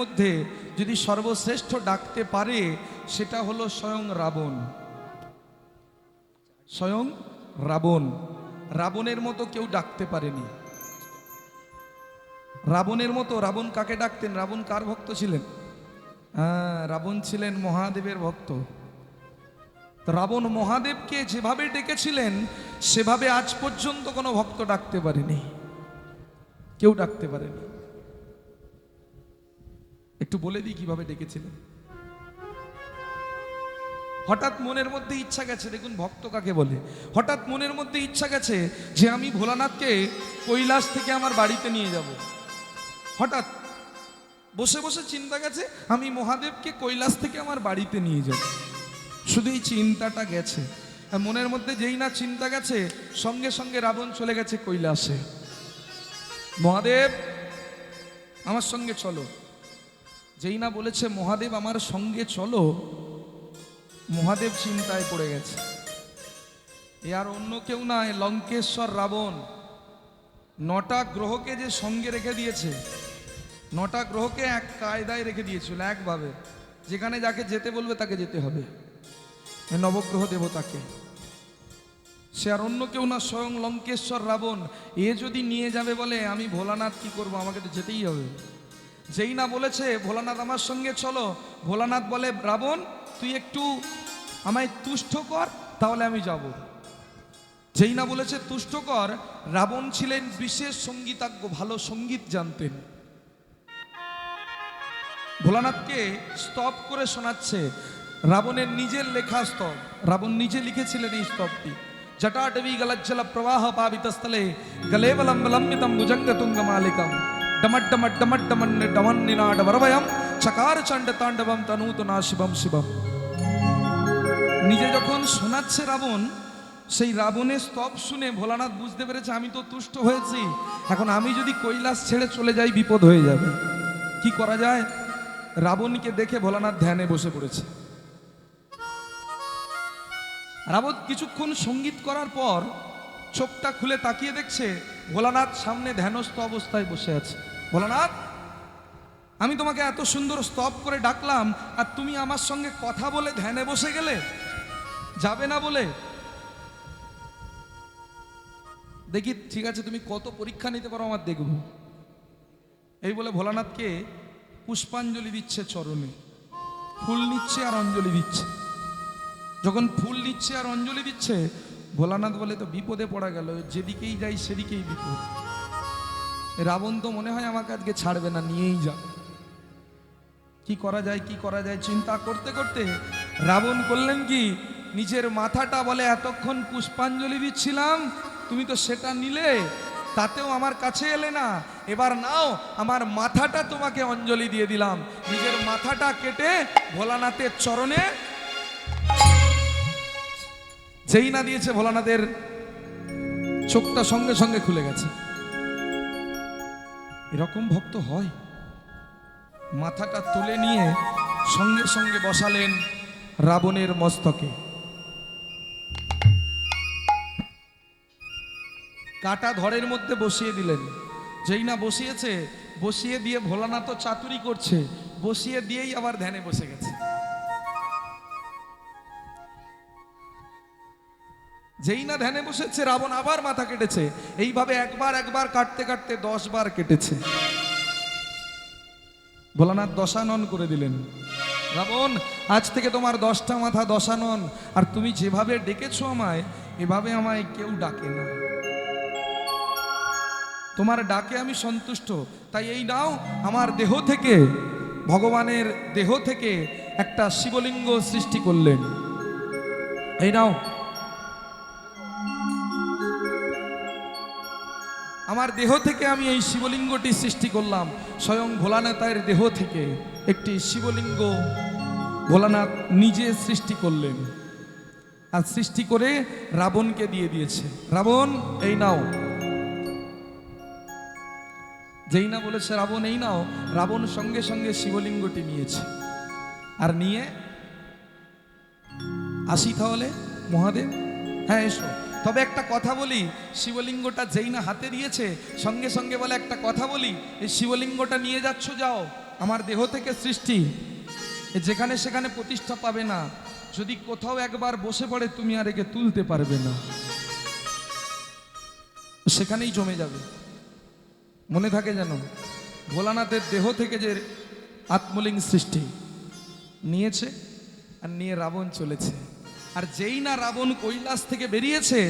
মধ্যে যদি সর্বশ্রেষ্ঠ ডাকতে পারে, সেটা হলো স্বয়ং রাবণ। স্বয়ং রাবণ। রাবণের মতো কেউ ডাকতে পারেনি। রাবণের মতো, রাবণ কাকে ডাকতেন? রাবণ কার ভক্ত ছিলেন? হ্যাঁ রাবণ ছিলেন মহাদেবের ভক্ত। রাবণ, মহাদেবকে যেভাবে ডেকেছিলেন, সেভাবে আজ পর্যন্ত কোনো ভক্ত ডাকতে পারেনি। কেউ ডাকতে পারেনি। একটু বলে দিই কীভাবে ডেকেছিলেন? হঠাৎ মনের মধ্যে ইচ্ছা গেছে, দেখুন ভক্ত কাকে বলে, হঠাৎ মনের মধ্যে ইচ্ছা গেছে যে আমি ভোলানাথকে কৈলাস থেকে আমার বাড়িতে নিয়ে যাব। হঠাৎ বসে বসে চিন্তা গেছে, আমি মহাদেবকে কৈলাস থেকে আমার বাড়িতে নিয়ে যাব। শুধু এই চিন্তাটা গেছে, আর মনের মধ্যে যেই না চিন্তা গেছে, সঙ্গে সঙ্গে রাবণ চলে গেছে কৈলাসে। মহাদেব, আমার সঙ্গে চলো। যেই না বলেছে, মহাদেব আমার সঙ্গে চলো। মহাদেব চিন্তায় পড়ে গেছে। এ আর অন্য কেউ না, এ লঙ্কেশ্বর রাবণ। নটা গ্রহকে যে সঙ্গে রেখে দিয়েছে, নটা গ্রহকে এক কায়দায় রেখে দিয়েছিল একভাবে। যেখানে যাকে যেতে বলবে, তাকে যেতে হবে। নবগ্রহ দেবতাকে। সে আর অন্য কেউ না, স্বয়ং লঙ্কেশ্বর রাবণ। এ যদি নিয়ে যাবে বলে, আমি ভোলানাথ কি করব? আমাকে তো যেতেই হবে। যেই না বলেছে, ভোলানাথ আমার সঙ্গে চলো। ভোলানাথ বলে, রাবণ, তুই একটু আমায় তুষ্ট কর, তাহলে আমি যাব। যেই না বলেছে, তুষ্ট কর। রাবণ ছিলেন বিশেষ সঙ্গীতাজ্ঞ, ভালো সংগীত জানতেন। ভোলানাথকে স্তব করে শোনাচ্ছে, রাবণের নিজের লেখা স্তব। রাবণ নিজে লিখেছিলেন এই স্তবটি জটাটবী গলজ্জল প্রবাহ পাবিতস্থলে গলেবলম লম্বিতম ভুজঙ্গ তুঙ্গ মালিকম ডমড্ডমন ডমন্নিনাড বরবয়ম চকার চণ্ড তাণ্ডবম তনূতনা শিবম শিবম নিজে যখন শোনাচ্ছে রাবণ, সেই রাবণের স্তব শুনে ভোলানাথ বুঝতে পেরেছে আমি তো তুষ্ট হয়েছি। এখন আমি যদি কৈলাস ছেড়ে চলে যাই, বিপদ হয়ে যাবে। কি করা যায়? রাবণকে দেখে ভোলানাথ ধ্যানে বসে পড়েছে। রাবণ কিছুক্ষণ সংগীত করার পর চোখটা খুলে তাকিয়ে দেখছে ভোলানাথ সামনে ধ্যানস্থ অবস্থায় বসে আছে। ভোলানাথ, আমি তোমাকে এত সুন্দর স্তব করে ডাকলাম আর তুমি আমার সঙ্গে কথা বলে ধ্যানে বসে গেলে? যাবে না বলে? দেখি, ঠিক আছে, তুমি কত পরীক্ষা নিতে পারো আমার দেখব। এই বলে ভোলানাথকে পুষ্পাঞ্জলি দিচ্ছে চরণে। ফুল নিচ্ছে আর অঞ্জলি দিচ্ছে। যখন ফুল নিচ্ছে আর অঞ্জলি দিচ্ছে, ভোলানাথ বলে তো বিপদে পড়া গেল। যেদিকেই যাই সেদিকেই বিপদ। রাবণ তো মনে হয় আমাকে আজকে ছাড়বে না, নিয়েই যাবে। কি করা যায়, কি করা যায়, চিন্তা করতে করতে রাবণ করলেন কি, নিজের মাথাটা বলে, এতক্ষণ পুষ্পাঞ্জলি দিচ্ছিলাম, তুমি তো সেটা নিলে, তাতেও আমার কাছে এলে না। এবার নাও, আমার মাথাটা তোমাকে অঞ্জলি দিয়ে দিলাম। নিজের মাথাটা কেটে ভোলানাথের চরণে, যেই না দিয়েছে ভোলানাথের চোখটা সঙ্গে সঙ্গে খুলে গেছে। এরকম ভক্ত হয়? মাথাটা তুলে নিয়ে সঙ্গে সঙ্গে বসালেন রাবণের মস্তকে। কাটা ধরের মধ্যে বসিয়ে দিলেন। যেই না বসিয়েছে, বসিয়ে দিয়ে ভোলানাথ চাতুরি করছে, বসিয়ে দিয়েই আবার ধ্যানে বসে গেছে। যেই না ধ্যানে বসেছে, রাবণ আবার মাথা কেটেছে। এইভাবে একবার একবার কাটতে কাটতে দশ বার কেটেছে। ভোলানাথ দশানন করে দিলেন। রাবণ, আজ থেকে তোমার দশটা মাথা দশানন। আর তুমি যেভাবে ডেকেছো আমায়, এভাবে আমায় কেউ ডাকে না। তোমার ডাকে আমি সন্তুষ্ট। তাই এই নাও আমার দেহ থেকে, ভগবানের দেহ থেকে একটা শিবলিঙ্গ সৃষ্টি করলেন। এই নাও আমার দেহ থেকে আমি এই শিবলিঙ্গটি সৃষ্টি করলাম। স্বয়ং ভোলানাথের দেহ থেকে একটি শিবলিঙ্গ ভোলানাথ নিজে সৃষ্টি করলেন আর সৃষ্টি করে রাবণকে দিয়ে দিয়েছে। রাবণ, এই নাও। যেই না বলেছে, রাবণ, এই নাও। রাবণ সঙ্গে সঙ্গে শিবলিঙ্গটি নিয়েছে। আর নিয়ে আসি তাহলে, মহাদেব? হ্যাঁ এসো। তবে একটা কথা বলি, শিবলিঙ্গটা যেই না হাতে দিয়েছে, সঙ্গে সঙ্গে বলে একটা কথা বলি, এই শিবলিঙ্গটা নিয়ে যাচ্ছ যাও, আমার দেহ থেকে সৃষ্টি। যেখানে সেখানে প্রতিষ্ঠা পাবে না, যদি কোথাও একবার বসে পড়ে তুমি আর একে তুলতে পারবে না। সেখানেই জমে যাবে। মনে থাকে যেন, ভোলানাথের দেহ থেকে যে আত্মলিঙ্গ সৃষ্টি, নিয়েছে আর নিয়ে রাবণ চলেছে। আর যেই না রাবণ কৈলাস থেকে বেরিয়েছে,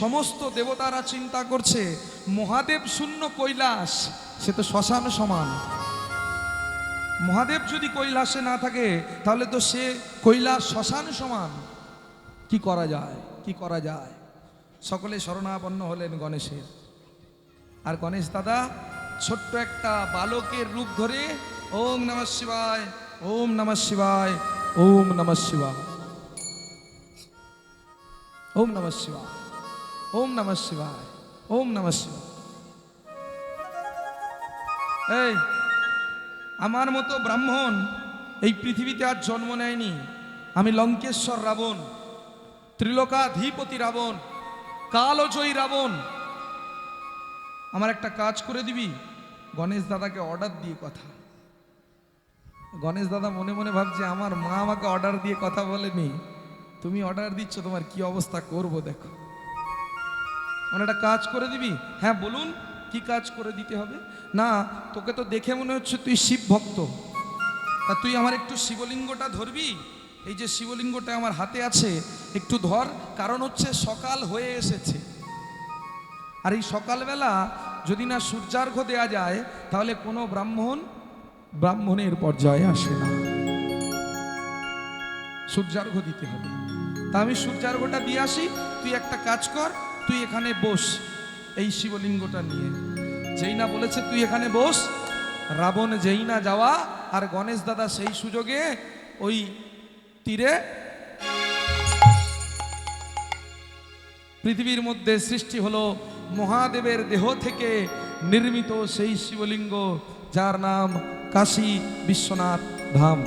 সমস্ত দেবতারা চিন্তা করছে, মহাদেব শূন্য কৈলাস, সে তো শ্মশান সমান। মহাদেব যদি কৈলাসে না থাকে, তাহলে তো সে কৈলাস শ্মশান সমান। কি করা যায়? কি করা যায়? সকলে শরণাপন্ন হলেন গণেশের। আর গণেশ দাদা, ছোট্ট একটা বালকের রূপ ধরে, ওম নমঃ শিবায়, ওম নমঃ শিবায়, ওম নমঃ শিবায়। ওম নমঃ শিবায়। ওম নমঃ শিবায়। ওম নমঃ শিবায়। এই, আমার মতো ব্রাহ্মণ এই পৃথিবীতে আর জন্ম নেয়নি। আমি লঙ্কেশ্বর রাবণ, ত্রিলোকাধিপতি রাবণ, কালজয়ী রাবণ। আমার একটা কাজ করে দিবি, গণেশ দাদাকে অর্ডার দিয়ে কথা। গণেশ দাদা মনে মনে ভাবছে, আমার মা আমাকে অর্ডার দিয়ে কথা বলেনি। তুমি অর্ডার দিচ্ছ, তোমার কি অবস্থা করব দেখো। আমার একটা কাজ করে দিবি? হ্যাঁ বলুন, কি কাজ করে দিতে হবে? না, তোকে তো দেখে মনে হচ্ছে তুই শিব ভক্ত। তা তুই আমার একটু শিবলিঙ্গটা ধরবি? এই যে শিবলিঙ্গটা আমার হাতে আছে, একটু ধর, কারণ হচ্ছে সকাল হয়ে এসেছে। আর এই সকালবেলা যদি না সূর্যার্ঘ দেয়া যায়, তাহলে কোনো ব্রাহ্মণ ব্রাহ্মণের পর্যায়ে আসে না। সূর্যার্ঘ দিতে হবে। তা আমি সূর্যার্ঘটা দিয়ে আসি, তুই একটা কাজ কর, তুই এখানে বস। এই শিবলিঙ্গটা নিয়ে। যেই না বলেছে তুই এখানে বস, রাবণ যেই না যাওয়া, আর গণেশ দাদা সেই সুযোগে ওই তীরে পৃথিবীর মধ্যে সৃষ্টি হলো, মহাদেবের দেহ থেকে নির্মিত সেই শিবলিঙ্গ, যার নাম কাশী বিশ্বনাথ ধাম।